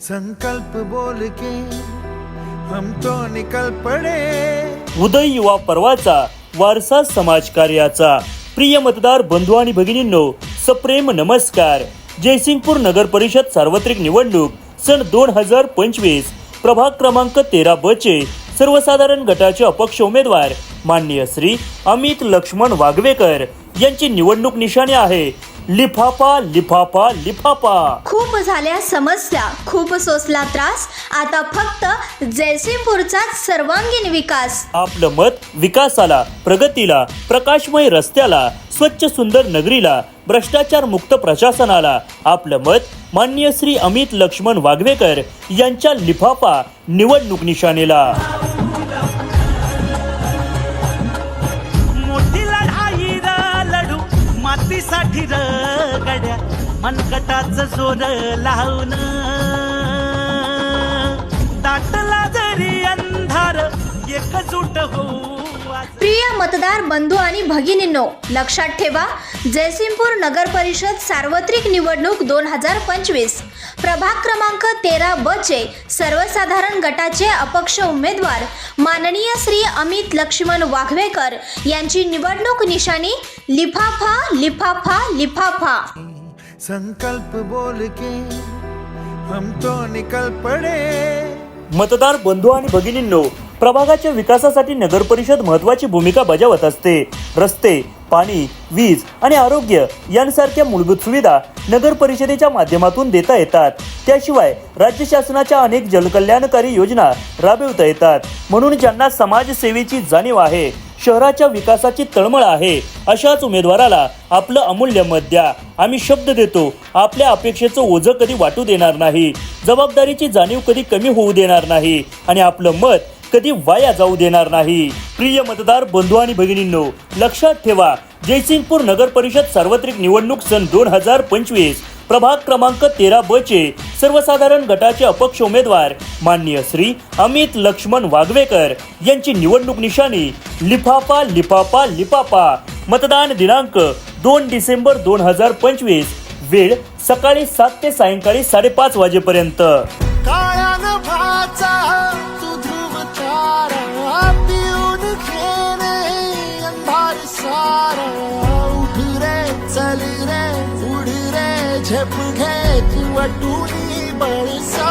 संकल्प बोल के हम तो निकल पड़े। उदय युवा पर्वाचा वारसा समाज कार्याचा. प्रिय मतदार बंधू आणि भगिनींनो सप्रेम नमस्कार. जयसिंगपूर नगर परिषद सार्वत्रिक निवडणूक सन दोन हजार पंचवीस प्रभाग क्रमांक तेरा ब चे सर्वसाधारण गटाचे अपक्ष उमेदवार माननीय श्री अमित लक्ष्मण वागवेकर यांची निवडणूक निशाणी आहे. लिफाफा लिफाफा लिफाफा. खूप झाल्या समस्या खूप सोसला त्रास. आता फक्त जयसिंगपूरचाच सर्वांगीण विकास. आपलं मत विकासाला प्रगतीला प्रकाशमय रस्त्याला स्वच्छ सुंदर नगरीला भ्रष्टाचार मुक्त प्रशासनाला. आपलं मत माननीय श्री अमित लक्ष्मण वागवेकर यांच्या लिफाफा निवडणूक निशाणेला. मनकटाच सोर लावून दाटला जरी अंधार एकजूट होऊ प्रिय मतदार बंधू आणि भगिनींनो लक्षात ठेवा जयसिंगपूर नगर परिषद सार्वत्रिक निवडणूक दोन हजार पंचवीस. प्रभाग क्रमांक तेरा ब चे सर्वसाधारण गटाचे अपक्ष उमेदवार माननीय श्री अमित लक्ष्मण वाघवेकर यांची निवडणूक निशाणी लिफाफा लिफाफा लिफाफा. संकल्प बोल के हम तो निकल पड़े। मतदार बंधू आणि भगिनींनो प्रभागाच्या विकासासाठी नगर परिषद महत्वाची भूमिका बजावत असते. रस्ते पाणी वीज आणि आरोग्य यांसारख्या मूलभूत सुविधा नगर परिषदेच्या माध्यमातून देता येतात. त्याशिवाय राज्य शासनाच्या अनेक जलकल्याणकारी योजना राबविता येतात. म्हणून ज्यांना समाजसेवेची जाणीव आहे शहराच्या विकासाची तळमळ आहे. अशाच उमेदवाराला आपलं अमूल्य मत द्या. आम्ही शब्द देतो आपल्या अपेक्षेचं ओझं कधी वाटू देणार नाही. जबाबदारीची जाणीव कधी कमी होऊ देणार नाही. आणि आपलं मत कधी वाया जाऊ देणार नाही. प्रिय मतदार बंधू आणि भगिनींनो लक्षात ठेवा जयसिंगपूर नगर परिषद सार्वत्रिक निवडणूक सन दोन हजार पंचवीस प्रभाग क्रमांक तेरा ब चे सर्वसाधारण गटाचे अपक्ष उमेदवार माननीय श्री अमित लक्ष्मण वागवेकर यांची निवडणूक निशाणी लिफाफा लिफाफा लिफाफा. मतदान दिनांक दोन डिसेंबर दोन हजार पंचवीस. वेळ सकाळी सात ते सायंकाळी साडेपाच वाजेपर्यंत. 우리래 제쁘게 그와 둘이 벌써